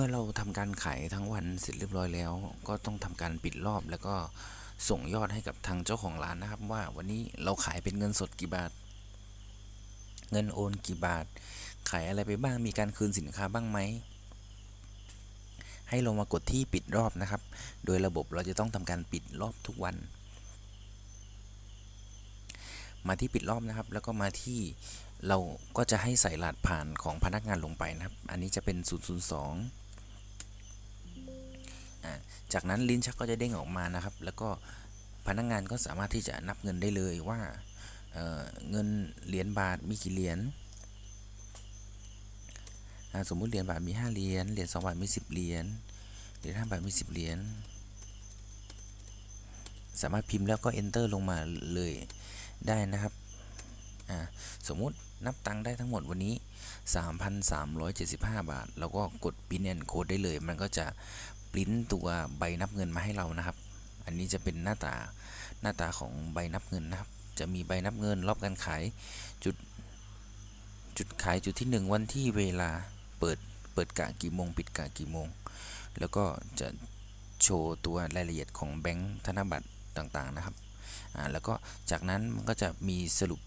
มื่อเราทำการขายทั้งวันเสร็จเรียบร้อยแล้ว ก็ต้องทำการปิดรอบแล้วก็ส่งยอดให้กับทางเจ้าของร้านนะครับ ว่าวันนี้เราขายเป็นเงินสดกี่บาท เงินโอนกี่บาท ขายอะไรไปบ้างมีการคืนสินค้าบ้างไหมให้ลงมากดที่ปิดรอบนะครับ โดยระบบเราจะต้องทำการปิดรอบทุกวัน มาที่ปิดรอบนะครับ แล้วก็มาที่เราก็จะให้ใส่รหัสผ่านของพนักงานลงไปนะครับ อันนี้จะเป็น 002อ่า จากนั้นลิ้นชักก็จะเด้งออกมานะครับ แล้วก็พนักงานก็สามารถที่จะนับเงินได้เลยว่าเเงินเหรียญบาทมีกี่เหรียญสมมุติเหรียญบาทมี 5 เหรียญ เหรียญ2บาทมี 10 เหรียญ เหรียญ5บาทมี 10 เหรียญ สามารถพิมพ์แล้วก็ enter ลงมาเลยได้นะครับ สมมุตินับตังค์ได้ทั้งหมดวันนี้ 3,375 บาท แล้วก็กด pin and code ได้เลย มันก็จะ ปริ้นตัวใบนับเงินมาให้เรานะครับ อันนี้จะเป็นหน้าตาหน้าตาของใบนับเงินนะครับ จะมีใบนับเงินรอบการขายจุดจุดขายจุดที่ 1 วันที่เวลาเปิดเปิดกะกี่โมง ปิดกะกี่โมง แล้วก็จะโชว์ตัวรายละเอียดของแบงค์ธนบัตรต่างๆนะครับอ่าแล้วก็จากนั้นมันก็จะมีสรุป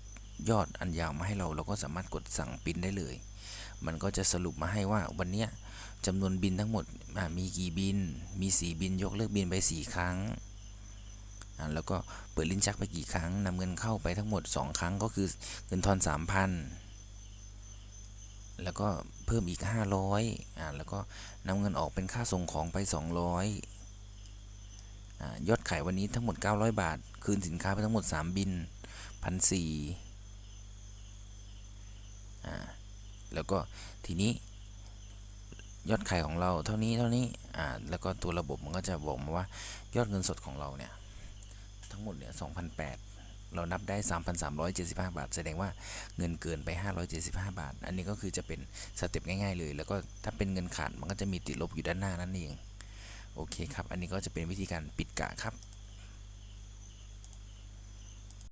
ยอดอันยาวมาให้เรา เราก็สามารถกดสั่งปริ้นได้เลย มันก็จะสรุปมาให้ว่าวันนี้จำนวนบินทั้งหมดมีกี่บิน มี 4 บินยกเลิกบินไป 4 ครั้ง แล้วก็เปิดลิ้นชักไปกี่ครั้งนำเงินเข้าไปทั้งหมด 2 ครั้งก็คือเงินทอน 3,000 แล้วก็เพิ่มอีก 500อ่าแล้วก็นำเงินออกเป็นค่าส่งของไป 200อ่ายอดขายวันนี้ทั้งหมด 900 บาท คืนสินค้าไปทั้งหมด 3 บิน1,400 แล้วก็ทีนี้ยอดขายของเราเท่านี้เท่านี้อ่าแล้วก็ตัวระบบมันก็จะบอกมาว่ายอดเงินสดของเราเนี่ยทั้งหมดเนี่ย2,008เรานับได้ 3,375 บาท แสดงว่าเงินเกินไป 575 บาท อันนี้ก็คือจะเป็นสเต็ปง่ายๆเลย แล้วก็ถ้าเป็นเงินขาดมันก็จะมีติดลบอยู่ด้านหน้านั่นเอง โอเคครับ อันนี้ก็จะเป็นวิธีการปิดกะครับ